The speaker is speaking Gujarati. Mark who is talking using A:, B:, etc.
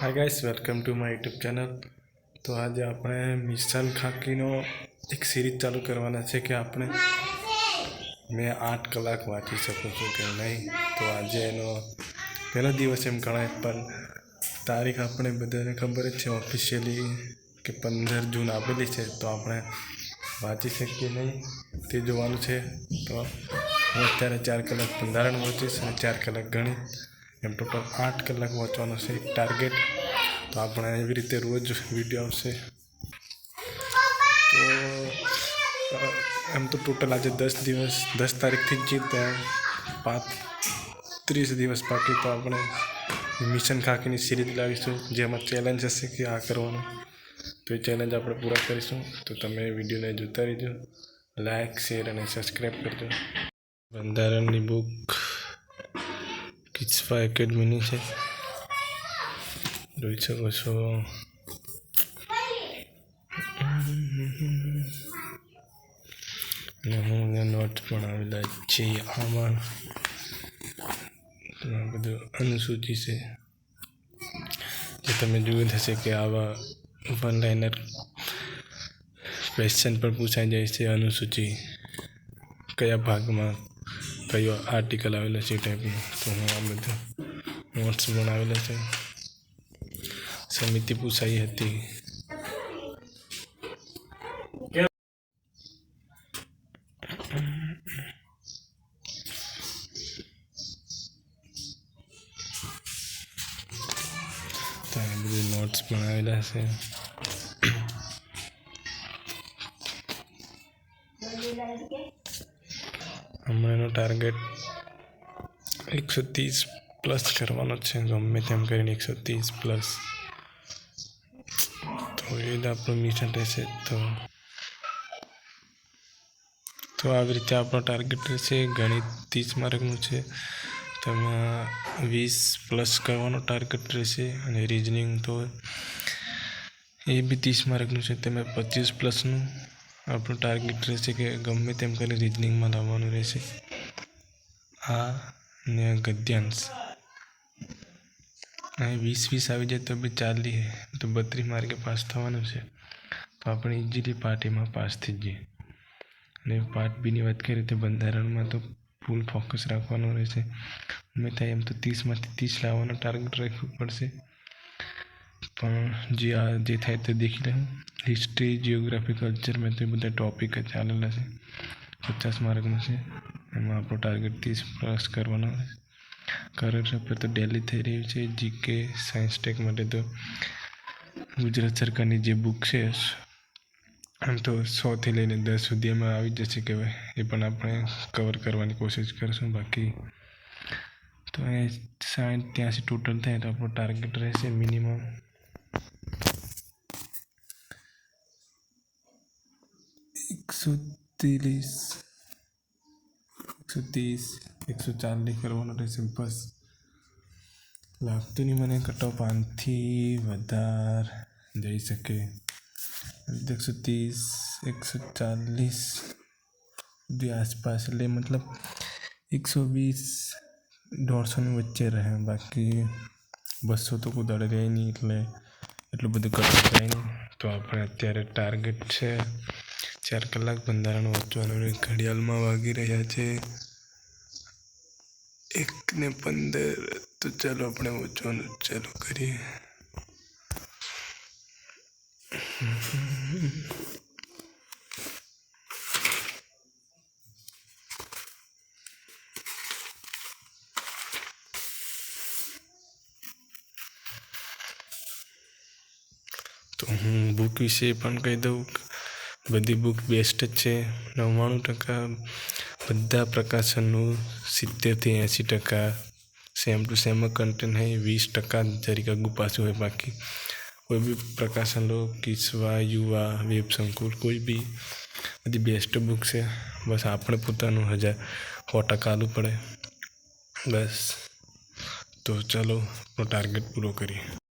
A: Hi guys welcome to my YouTube channel તો આજે આપણે મિશન ખાકીનો એક સિરીઝ ચાલુ કરવાના છે કે આપણે મેં આઠ કલાક વાંચી શકું છું કે નહીં. તો આજે એનો પહેલો દિવસ એમ ગણાય, પણ તારીખ આપણે બધાને ખબર જ છે ઓફિશિયલી કે પંદર જૂન આપેલી છે. તો આપણે વાંચી શકીએ નહીં, તે જોવાનું છે. તો હું અત્યારે ચાર કલાક બંધારણ વાંચીશ અને ચાર કલાક ગણિત એમ ટોટલ આઠ કલાક વાંચવાનો છે એક ટાર્ગેટ. તો આપણે એવી રીતે રોજ વીડિયો આવશે. તો એમ તો ટોટલ આજે દસ દિવસ, દસ તારીખથી જ જીત. પાંચ, ત્રીસ દિવસ બાકી તો આપણે મિશન ખાકીની સિરીઝ લાવીશું, જેમાં ચેલેન્જ હશે કે આ કરવાનું. તો એ ચેલેન્જ આપણે પૂરા કરીશું. તો તમે વિડીયોને જોતા રહેજો. લાઇક શેર અને સબસ્ક્રાઈબ કરજો. બંધારણની બુક કિસ્ફા એકેડમીની છે. જોઈ શકો છો. અને હું નોટ પણ આવેલા છે આમાં. બધું અનુસૂચિ છે. જે તમે જોયું હશે કે આવા વન લાઇનર ક્વેશ્ચન પણ પૂછાઈ જાય છે અનુસૂચિ કયા ભાગમાં? કયો આર્ટિકલ આવેલો છે એ તો હું આ બધું નોટ્સ બનાવેલા છે. સમિતિ પૂછાઈ હતી. બધી નોટ્સ બનાવેલા છે. હમણાંનો ટાર્ગેટ એકસો ત્રીસ પ્લસ કરવાનો છે. ગમે તેમ કરીને એકસો ત્રીસ પ્લસ તો એ જ આપણું મિશન રહેશે. તો તો આવી રીતે આપણો ટાર્ગેટ રહેશે. ગણિત ત્રીસ માર્કનું છે. તેમાં વીસ પ્લસ કરવાનો ટાર્ગેટ રહેશે. અને રિઝનિંગ તો એ બી ત્રીસ માર્કનું છે. તેમાં પચીસ પ્લસનું આપણું ટાર્ગેટ રહેશે કે ગમે તેમ કરી રિઝનિંગમાં લાવવાનું રહેશે. આ ને ગદ્યાંશ. અહીં વીસ વીસ આવી જાય તો બી ચાલી તો બત્રીસ માર્કે પાસ થવાનું છે. તો આપણે ઇઝીલી પાર્ટીમાં પાસ થઈ જઈએ. અને પાર્ટ બીની વાત કરીએ તો બંધારણમાં તો ફૂલ ફોકસ રાખવાનું રહેશે. મેં થાય એમ તો ત્રીસમાંથી ત્રીસ લાવવાનો ટાર્ગેટ રાખવું પડશે. પણ જે આ જે થાય તે દેખી લેવું હિસ્ટ્રી જિયોગ્રાફી કલ્ચર મેં તો બધા ટોપિક જ ચાલેલા છે. પચાસ માર્કનું છે. એમાં આપણો ટાર્ગેટ ત્રીસ પ્લસ કરવાનો છે. કરંટ અફેર તો ડેલી થઈ રહ્યું છે. જીકે સાયન્સ ટેક માટે તો ગુજરાત સરકારની જે બુક છે, આમ તો સોથી લઈને દસ સુધી એમાં આવી જશે કહેવાય એ પણ આપણે કવર કરવાની કોશિશ કરીશું. બાકી તો એ સાઠ ત્યાંથી ટોટલ થાય તો આપણો ટાર્ગેટ રહેશે મિનિમમ એકસો ત્રીસ એકસો ત્રીસ એકસો ચાલીસ કરવાનો રહેશે બસ લાગતું નહીં મને કટો પાંચથી વધારે જઈ શકે એકસો ત્રીસ એકસો ચાલીસ સુધી આસપાસ એટલે મતલબ એકસો વીસ દોઢસોની વચ્ચે રહે બાકી બસો તો કુદાડે રહે નહીં એટલે એટલું બધું કરતું થાય નહીં તો આપણે અત્યારે ટાર્ગેટ છે ચાર કલાક બંધારણ વાંચવાનું ઘડિયાળમાં વાગી રહ્યા છે. એક ને પંદર, તો ચાલો આપણે વાંચવાનું ચાલુ કરીએ. તો હું બુક વિશે પણ કહી દઉં. બધી બુક બેસ્ટ જ છે. નવ્વાણું ટકા બધા પ્રકાશનનું સિત્તેરથી એંસી ટકા સેમ ટુ સેમ કન્ટેન્ટ હોય વીસ ટકા જરીક આગુ પાછું હોય બાકી કોઈ બી પ્રકાશન લો કિસ્વા યુવા, વેબ સંકુલ, કોઈ બી બધી બેસ્ટ બુક છે. બસ આપણે પોતાનું હજાર સો ટકા આલું પડે. બસ. તો ચાલો, આપણો ટાર્ગેટ પૂરો કરીએ.